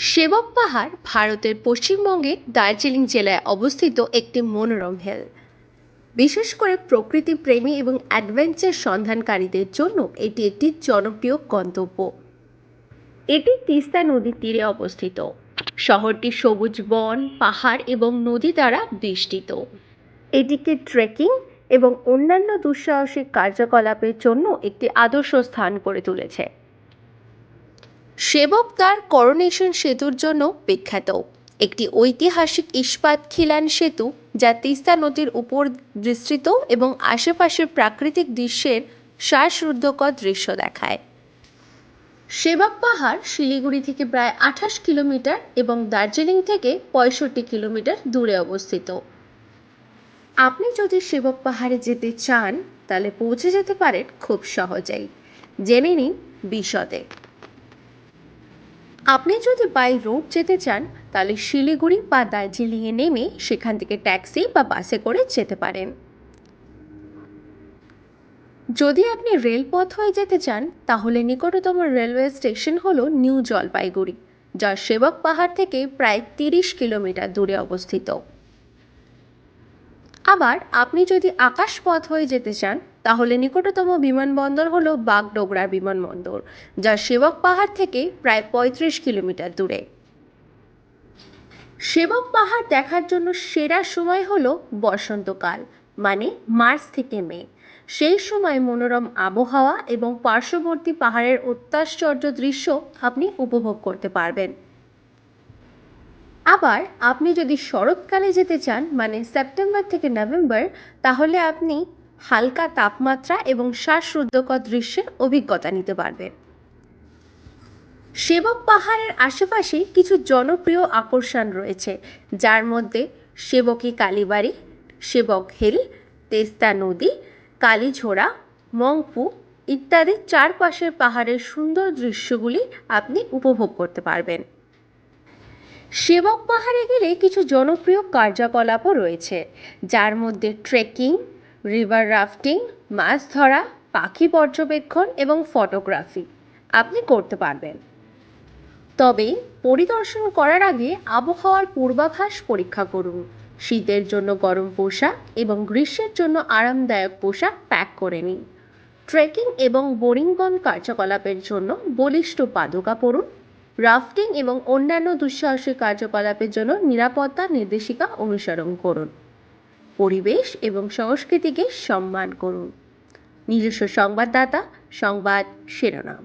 সেবক পাহাড় ভারতের পশ্চিমবঙ্গের দার্জিলিং জেলায় অবস্থিত একটি মনোরম হেল বিশেষ করে প্রকৃতি প্রেমী এবং অ্যাডভেঞ্চার সন্ধানকারীদের জন্য এটি একটি জনপ্রিয় গন্তব্য। এটি তিস্তা নদীর তীরে অবস্থিত। শহরটি সবুজ বন, পাহাড় এবং নদী দ্বারা বেষ্টিত। এটিকে ট্রেকিং এবং অন্যান্য দুঃসাহসিক কার্যকলাপের জন্য একটি আদর্শ স্থান করে তুলেছে। সেবক তার করোনেশন সেতুর জন্য বিখ্যাত। একটি ঐতিহাসিক ইস্পাত খিলান সেতু যা তিস্তা নদীর উপর বিস্তৃত এবং আশেপাশের প্রাকৃতিক দৃশ্যের শ্বাসরুদ্ধকর দৃশ্য দেখায়। সেবক পাহাড় শিলিগুড়ি থেকে প্রায় আঠাশ কিলোমিটার এবং দার্জিলিং থেকে পঁয়ষট্টি কিলোমিটার দূরে অবস্থিত। আপনি যদি সেবক পাহাড়ে যেতে চান, তাহলে পৌঁছে যেতে পারেন খুব সহজেই। জেনে নিন বিশদে। আপনি যদি বাই রোড যেতে চান, তাহলে শিলিগুড়ি বা দার্জিলিংয়ে নেমে সেখান থেকে ট্যাক্সি বা বাসে করে যেতে পারেন। যদি আপনি রেলপথ হয়ে যেতে চান, তাহলে নিকটতম রেলওয়ে স্টেশন হল নিউ জলপাইগুড়ি যা সেবক পাহাড় থেকে প্রায় তিরিশ কিলোমিটার দূরে অবস্থিত। আবার আপনি যদি আকাশপথ হয়ে যেতে চান তাহলে নিকটতম বিমানবন্দর হল বাগডোগরা বিমানবন্দর যা সেবক পাহাড় থেকে প্রায় পঁয়ত্রিশ কিলোমিটার দূরে। সেবক পাহাড় দেখার জন্য সেরা সময় হলো বসন্তকাল মানে মার্চ থেকে মে। সেই সময় মনোরম আবহাওয়া এবং পার্শ্ববর্তী পাহাড়ের অত্যাশ্চর্য দৃশ্য আপনি উপভোগ করতে পারবেন। আবার আপনি যদি শরৎকালে যেতে চান মানে সেপ্টেম্বর থেকে নভেম্বর, তাহলে আপনি হালকা তাপমাত্রা এবং শ্বাসরুদ্ধকর দৃশ্যের অভিজ্ঞতা নিতে পারবেন সেবক পাহাড়ের আশেপাশে কিছু জনপ্রিয় আকর্ষণ রয়েছে, যার মধ্যে সেবকী কালীবাড়ি, সেবক হিল, তেস্তা নদী, কালীঝোড়া, মংপু ইত্যাদি চারপাশের পাহাড়ের সুন্দর দৃশ্যগুলি আপনি উপভোগ করতে পারবেন। সেবক পাহাড়ে গেলে কিছু জনপ্রিয় কার্যকলাপও রয়েছে, যার মধ্যে ট্রেকিং রিভার রাফটিং মাছ ধরা, পাখি পর্যবেক্ষণ এবং ফটোগ্রাফি আপনি করতে পারবেন। তবে পরিদর্শন করার আগে আবহাওয়ার পূর্বাভাস পরীক্ষা করুন। শীতের জন্য গরম পোশাক এবং গ্রীষ্মের জন্য আরামদায়ক পোশাক প্যাক করে নিন। ট্রেকিং এবং বোরিংগন কার্যকলাপের জন্য বলিষ্ঠ পাদুকা পরুন। রাফটিং এবং অন্যান্য দুঃসাহসিক কার্যকলাপের জন্য নিরাপত্তা নির্দেশিকা অনুসরণ করুন। পরিবেশ এবং সংস্কৃতিকে সম্মান করুন। নিজস্ব সংবাদদাতা সংবাদ শিরোনাম।